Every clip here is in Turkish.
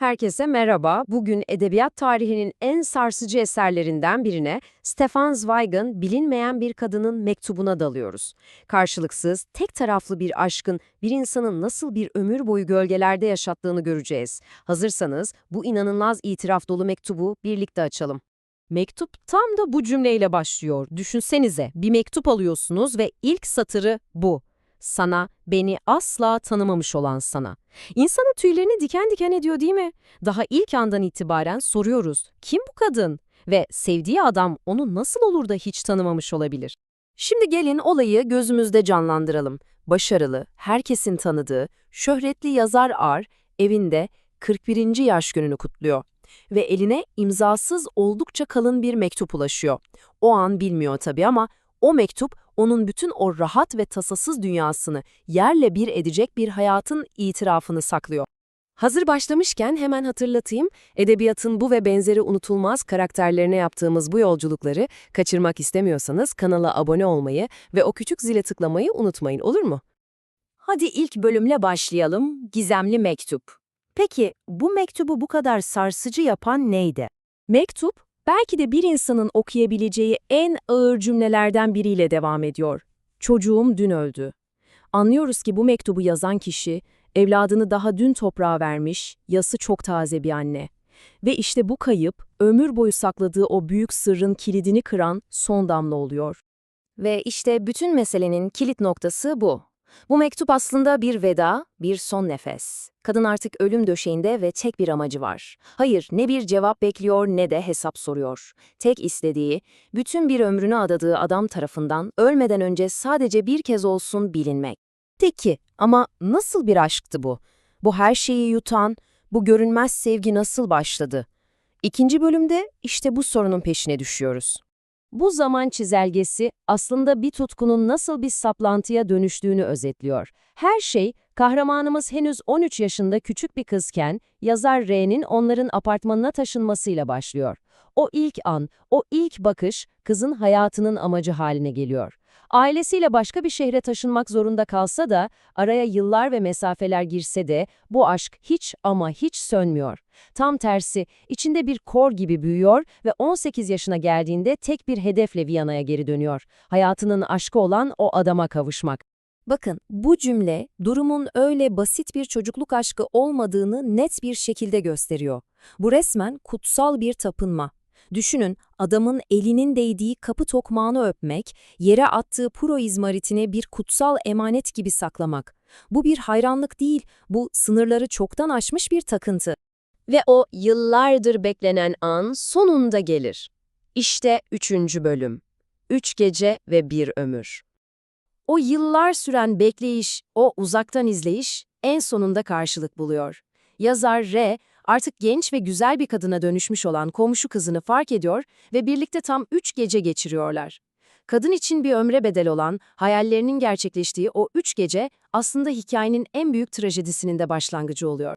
Herkese merhaba. Bugün edebiyat tarihinin en sarsıcı eserlerinden birine Stefan Zweig'ın Bilinmeyen Bir Kadının Mektubuna dalıyoruz. Karşılıksız, tek taraflı bir aşkın bir insanın nasıl bir ömür boyu gölgelerde yaşattığını göreceğiz. Hazırsanız bu inanılmaz itiraf dolu mektubu birlikte açalım. Mektup tam da bu cümleyle başlıyor. Düşünsenize, bir mektup alıyorsunuz ve ilk satırı bu. Sana, beni asla tanımamış olan sana. İnsanın tüylerini diken diken ediyor değil mi? Daha ilk andan itibaren soruyoruz. Kim bu kadın? Ve sevdiği adam onu nasıl olur da hiç tanımamış olabilir? Şimdi gelin olayı gözümüzde canlandıralım. Başarılı, herkesin tanıdığı, şöhretli yazar Ar, evinde 41. yaş gününü kutluyor. Ve eline imzasız oldukça kalın bir mektup ulaşıyor. O an bilmiyor tabii ama o mektup onun bütün o rahat ve tasasız dünyasını yerle bir edecek bir hayatın itirafını saklıyor. Hazır başlamışken hemen hatırlatayım, edebiyatın bu ve benzeri unutulmaz karakterlerine yaptığımız bu yolculukları kaçırmak istemiyorsanız kanala abone olmayı ve o küçük zile tıklamayı unutmayın olur mu? Hadi ilk bölümle başlayalım. Gizemli mektup. Peki bu mektubu bu kadar sarsıcı yapan neydi? Mektup, belki de bir insanın okuyabileceği en ağır cümlelerden biriyle devam ediyor. Çocuğum dün öldü. Anlıyoruz ki bu mektubu yazan kişi, evladını daha dün toprağa vermiş, yası çok taze bir anne. Ve işte bu kayıp, ömür boyu sakladığı o büyük sırrın kilidini kıran son damla oluyor. Ve işte bütün meselenin kilit noktası bu. Bu mektup aslında bir veda, bir son nefes. Kadın artık ölüm döşeğinde ve tek bir amacı var. Hayır, ne bir cevap bekliyor ne de hesap soruyor. Tek istediği, bütün bir ömrünü adadığı adam tarafından ölmeden önce sadece bir kez olsun bilinmek. Peki ama nasıl bir aşktı bu? Bu her şeyi yutan, bu görünmez sevgi nasıl başladı? İkinci bölümde işte bu sorunun peşine düşüyoruz. Bu zaman çizelgesi aslında bir tutkunun nasıl bir saplantıya dönüştüğünü özetliyor. Her şey, kahramanımız henüz 13 yaşında küçük bir kızken, yazar R'nin onların apartmanına taşınmasıyla başlıyor. O ilk an, o ilk bakış, kızın hayatının amacı haline geliyor. Ailesiyle başka bir şehre taşınmak zorunda kalsa da, araya yıllar ve mesafeler girse de, bu aşk hiç ama hiç sönmüyor. Tam tersi, içinde bir kor gibi büyüyor ve 18 yaşına geldiğinde tek bir hedefle Viyana'ya geri dönüyor. Hayatının aşkı olan o adama kavuşmak. Bakın, bu cümle durumun öyle basit bir çocukluk aşkı olmadığını net bir şekilde gösteriyor. Bu resmen kutsal bir tapınma. Düşünün, adamın elinin değdiği kapı tokmağını öpmek, yere attığı puro izmaritini bir kutsal emanet gibi saklamak. Bu bir hayranlık değil, bu sınırları çoktan aşmış bir takıntı. Ve o yıllardır beklenen an sonunda gelir. İşte üçüncü bölüm. Üç gece ve bir ömür. O yıllar süren bekleyiş, o uzaktan izleyiş en sonunda karşılık buluyor. Yazar R, artık genç ve güzel bir kadına dönüşmüş olan komşu kızını fark ediyor ve birlikte tam üç gece geçiriyorlar. Kadın için bir ömre bedel olan, hayallerinin gerçekleştiği o üç gece aslında hikayenin en büyük trajedisinin de başlangıcı oluyor.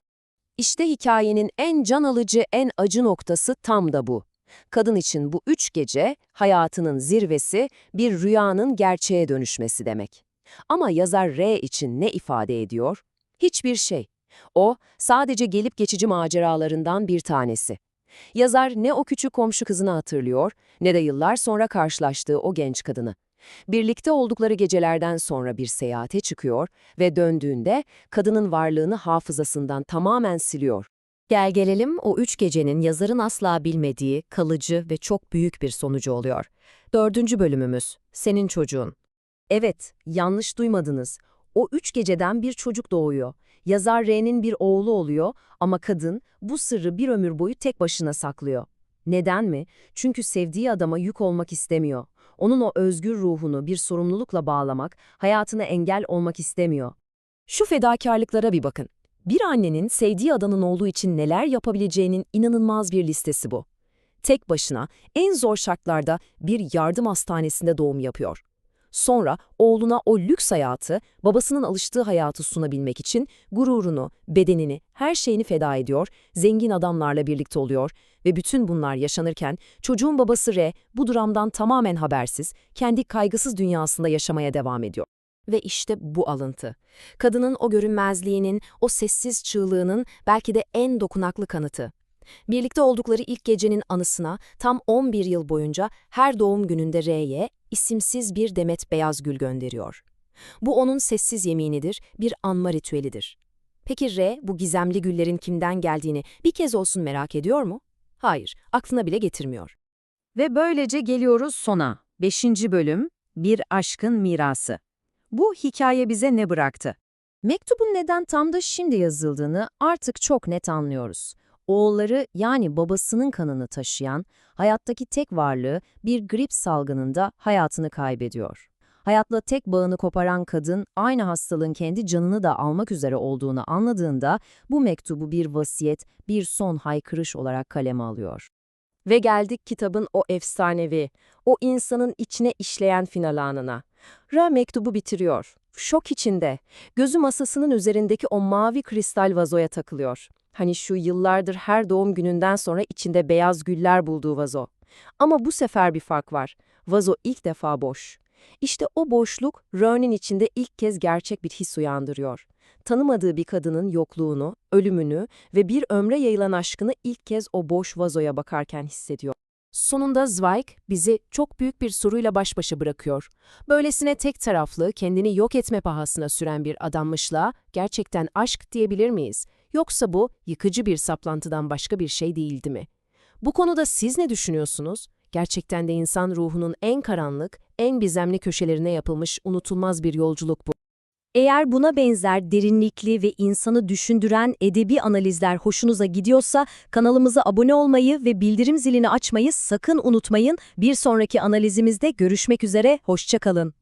İşte hikayenin en can alıcı, en acı noktası tam da bu. Kadın için bu üç gece, hayatının zirvesi, bir rüyanın gerçeğe dönüşmesi demek. Ama yazar R için ne ifade ediyor? Hiçbir şey. O, sadece gelip geçici maceralarından bir tanesi. Yazar ne o küçük komşu kızını hatırlıyor, ne de yıllar sonra karşılaştığı o genç kadını. Birlikte oldukları gecelerden sonra bir seyahate çıkıyor ve döndüğünde kadının varlığını hafızasından tamamen siliyor. Gel gelelim o üç gecenin yazarın asla bilmediği, kalıcı ve çok büyük bir sonucu oluyor. Dördüncü bölümümüz, Senin Çocuğun. Evet, yanlış duymadınız. O üç geceden bir çocuk doğuyor. Yazar R'nin bir oğlu oluyor ama kadın bu sırrı bir ömür boyu tek başına saklıyor. Neden mi? Çünkü sevdiği adama yük olmak istemiyor. Onun o özgür ruhunu bir sorumlulukla bağlamak, hayatına engel olmak istemiyor. Şu fedakarlıklara bir bakın. Bir annenin sevdiği adamın oğlu için neler yapabileceğinin inanılmaz bir listesi bu. Tek başına, en zor şartlarda bir yardım hastanesinde doğum yapıyor. Sonra oğluna o lüks hayatı, babasının alıştığı hayatı sunabilmek için gururunu, bedenini, her şeyini feda ediyor, zengin adamlarla birlikte oluyor ve bütün bunlar yaşanırken çocuğun babası R bu dramdan tamamen habersiz, kendi kaygısız dünyasında yaşamaya devam ediyor. Ve işte bu alıntı. Kadının o görünmezliğinin, o sessiz çığlığının belki de en dokunaklı kanıtı. Birlikte oldukları ilk gecenin anısına tam 11 yıl boyunca her doğum gününde R'ye isimsiz bir demet beyaz gül gönderiyor. Bu onun sessiz yeminidir, bir anma ritüelidir. Peki R, bu gizemli güllerin kimden geldiğini bir kez olsun merak ediyor mu? Hayır, aklına bile getirmiyor. Ve böylece geliyoruz sona. 5. bölüm, Bir Aşkın Mirası. Bu hikaye bize ne bıraktı? Mektubun neden tam da şimdi yazıldığını artık çok net anlıyoruz. Oğulları yani babasının kanını taşıyan, hayattaki tek varlığı bir grip salgınında hayatını kaybediyor. Hayatla tek bağını koparan kadın aynı hastalığın kendi canını da almak üzere olduğunu anladığında bu mektubu bir vasiyet, bir son haykırış olarak kaleme alıyor. Ve geldik kitabın o efsanevi, o insanın içine işleyen final anına. Ra mektubu bitiriyor. Şok içinde. Gözü masasının üzerindeki o mavi kristal vazoya takılıyor. Hani şu yıllardır her doğum gününden sonra içinde beyaz güller bulduğu vazo. Ama bu sefer bir fark var. Vazo ilk defa boş. İşte o boşluk Rön'ün içinde ilk kez gerçek bir his uyandırıyor. Tanımadığı bir kadının yokluğunu, ölümünü ve bir ömre yayılan aşkını ilk kez o boş vazoya bakarken hissediyor. Sonunda Zweig bizi çok büyük bir soruyla baş başa bırakıyor. Böylesine tek taraflı, kendini yok etme pahasına süren bir adanmışlığa gerçekten aşk diyebilir miyiz? Yoksa bu yıkıcı bir saplantıdan başka bir şey değildi mi? Bu konuda siz ne düşünüyorsunuz? Gerçekten de insan ruhunun en karanlık, en gizemli köşelerine yapılmış unutulmaz bir yolculuk bu. Eğer buna benzer derinlikli ve insanı düşündüren edebi analizler hoşunuza gidiyorsa kanalımıza abone olmayı ve bildirim zilini açmayı sakın unutmayın. Bir sonraki analizimizde görüşmek üzere, hoşçakalın.